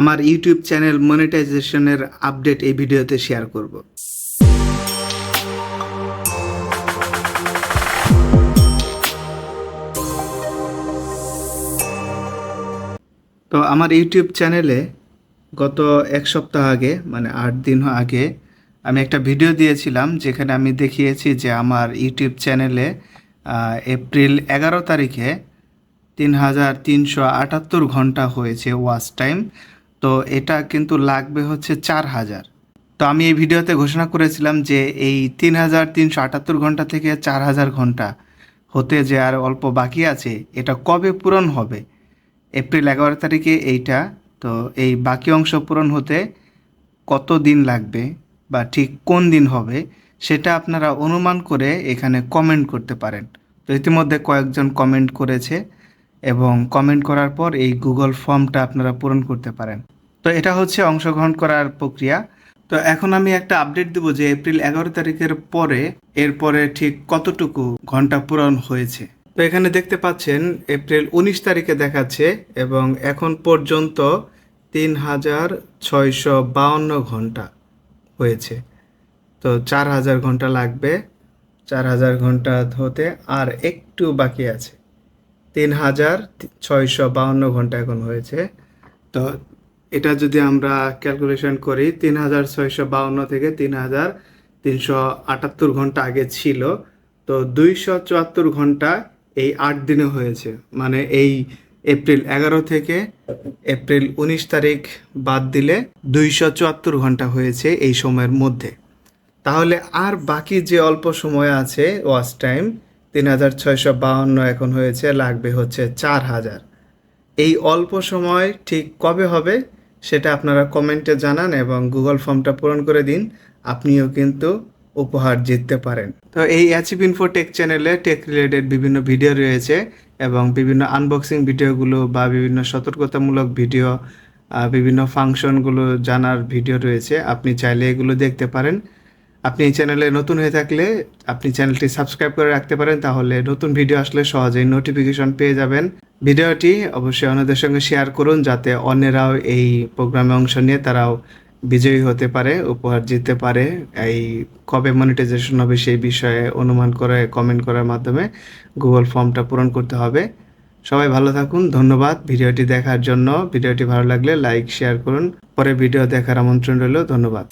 আমার YouTube channel মনিটাইজেশনের update এই ভিডিওতে শেয়ার করব। তো আমার ইউটিউব চ্যানেলে গত এক সপ্তাহ আগে মানে আট দিন আগে, আমি একটা ভিডিও দিয়েছিলাম যেখানে আমি দেখিয়েছি যে আমার ইউটিউব চ্যানেলে এপ্রিল এগারো তারিখে তিন হাজার তিনশো আটাত্তর ঘণ্টা হয়েছে ওয়াচ টাইম। তো এটা কিন্তু লাগবে হচ্ছে চার হাজার। তো আমি এই ভিডিওতে ঘোষণা করেছিলাম যে এই তিন হাজার তিনশো আটাত্তর ঘণ্টা থেকে চার হাজার ঘণ্টা হতে যে আর অল্প বাকি আছে, এটা কবে পূরণ হবে? এপ্রিল এগারো তারিখে এইটা, তো এই বাকি অংশ পূরণ হতে কত দিন লাগবে বা ঠিক কোন দিন হবে সেটা আপনারা অনুমান করে এখানে কমেন্ট করতে পারেন। তো ইতিমধ্যে কয়েকজন কমেন্ট করেছে। এবং কমেন্ট করার পর এই গুগল ফর্মটা আপনারা পূরণ করতে পারেন। তো এটা হচ্ছে অংশগ্রহণ করার প্রক্রিয়া। তো এখন আমি একটা আপডেট দেবো যে এপ্রিল এগারো তারিখের পরে এরপরে ঠিক কতটুকু ঘণ্টা পূরণ হয়েছে। তো এখানে দেখতে পাচ্ছেন এপ্রিল উনিশ তারিখে দেখাচ্ছে এবং এখন পর্যন্ত তিন হাজার ছয়শো বাউন্ন ঘণ্টা হয়েছে। তো চার হাজার ঘণ্টা লাগবে। চার হাজার ঘণ্টা হতে আর একটু বাকি আছে। তিন হাজার ছয়শো বাউন্ন ঘণ্টা এখন হয়েছে। তো এটা যদি আমরা ক্যালকুলেশন করি তিন হাজার ছয়শো বাউন্ন থেকে তিন হাজার তিনশো আটাত্তর ঘণ্টা আগে ছিল। তো দুইশো চুয়াত্তর ঘণ্টা এই আট দিনে হয়েছে। মানে এই এপ্রিল এগারো থেকে এপ্রিল উনিশ তারিখ বাদ দিলে দুইশো চুয়াত্তর ঘণ্টা হয়েছে এই সময়ের মধ্যে। তাহলে আর বাকি যে অল্প সময় আছে ওয়াচ টাইম তিন হাজার ছয়শো বাউন্ন এখন হয়েছে, লাগবে হচ্ছে চার হাজার। এই অল্প সময় ঠিক কবে হবে সেটা আপনারা কমেন্টে জানান এবং গুগল ফর্মটা পূরণ করে দিন, আপনিও কিন্তু উপহার জিততে পারেন। তো এই অ্যাচিভ ইনফো টেক চ্যানেলে টেক রিলেটেড বিভিন্ন ভিডিও রয়েছে এবং বিভিন্ন আনবক্সিং ভিডিওগুলো বা বিভিন্ন সতর্কতামূলক ভিডিও বিভিন্ন ফাংশনগুলো জানার ভিডিও রয়েছে, আপনি চাইলে এগুলো দেখতে পারেন। আপনি এই চ্যানেলে নতুন হয়ে থাকলে আপনি চ্যানেলটি সাবস্ক্রাইব করে রাখতে পারেন, তাহলে নতুন ভিডিও আসলে সহজেই নোটিফিকেশন পেয়ে যাবেন। ভিডিওটি অবশ্যই অন্যদের সঙ্গে শেয়ার করুন, যাতে অন্যরাও এই প্রোগ্রামে অংশ নিয়ে তারাও বিজয়ী হতে পারে, উপহার জিততে পারে। এই কবে মনিটাইজেশন হবে সেই বিষয়ে অনুমান করে কমেন্ট করার মাধ্যমে গুগল ফর্মটা পূরণ করতে হবে। সবাই ভালো থাকুন, ধন্যবাদ। ভিডিওটি দেখার জন্য, ভিডিওটি ভালো লাগলে লাইক শেয়ার করুন। পরে ভিডিও দেখার আমন্ত্রণ রইল, ধন্যবাদ।